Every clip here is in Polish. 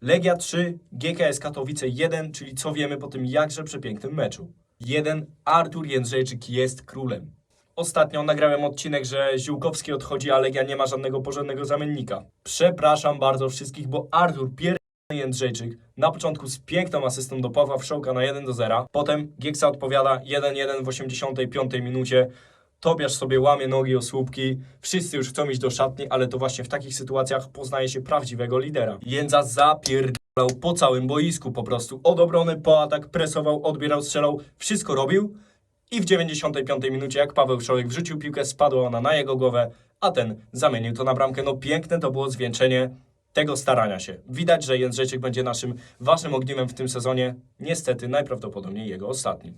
Legia 3, GKS Katowice 1, czyli co wiemy po tym jakże przepięknym meczu. 1. Artur Jędrzejczyk jest królem. Ostatnio nagrałem odcinek, że Ziółkowski odchodzi, a Legia nie ma żadnego porządnego zamiennika. Przepraszam bardzo wszystkich, bo Artur pier... Jędrzejczyk na początku z piękną asystą do Pawła Wszołka na 1 do 0. Potem Gieksa odpowiada 1-1 w 85 minucie. Tobiasz sobie łamie nogi o słupki. Wszyscy już chcą iść do szatni, ale to właśnie w takich sytuacjach poznaje się prawdziwego lidera. Jędza zapierdalał po całym boisku po prostu. Od obrony po atak presował, odbierał, strzelał. Wszystko robił. I w 95 minucie, jak Paweł Wszołek wrzucił piłkę, spadła ona na jego głowę, a ten zamienił to na bramkę. No piękne to było zwieńczenie tego starania się. Widać, że Jędrzejczyk będzie naszym ważnym ogniwem w tym sezonie. Niestety, najprawdopodobniej jego ostatnim.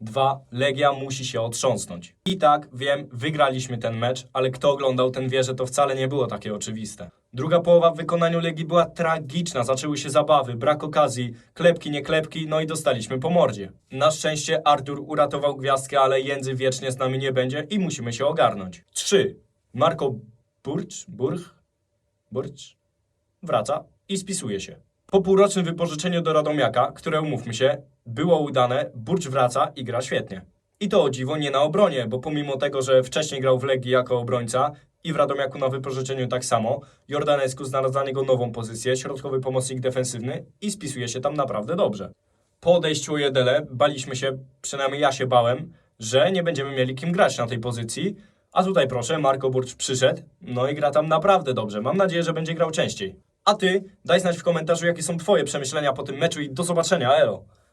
Dwa, Legia musi się otrząsnąć. I tak, wiem, wygraliśmy ten mecz, ale kto oglądał, ten wie, że to wcale nie było takie oczywiste. Druga połowa w wykonaniu Legii była tragiczna, zaczęły się zabawy, brak okazji, klepki, nie klepki, no i dostaliśmy po mordzie. Na szczęście Artur uratował gwiazdkę, ale Jędzy wiecznie z nami nie będzie i musimy się ogarnąć. Trzy, Marko Burcz, Burch, Burcz, wraca i spisuje się. Po półrocznym wypożyczeniu do Radomiaka, które umówmy się, było udane, Burcz wraca i gra świetnie. I to o dziwo nie na obronie, bo pomimo tego, że wcześniej grał w Legii jako obrońca i w Radomiaku na wypożyczeniu tak samo, Jordanescu znalazł dla niego nową pozycję, środkowy pomocnik defensywny i spisuje się tam naprawdę dobrze. Po odejściu Ojedele baliśmy się, przynajmniej ja się bałem, że nie będziemy mieli kim grać na tej pozycji, a tutaj proszę, Marko Burcz przyszedł, no i gra tam naprawdę dobrze. Mam nadzieję, że będzie grał częściej. A ty, daj znać w komentarzu, jakie są twoje przemyślenia po tym meczu i do zobaczenia, elo!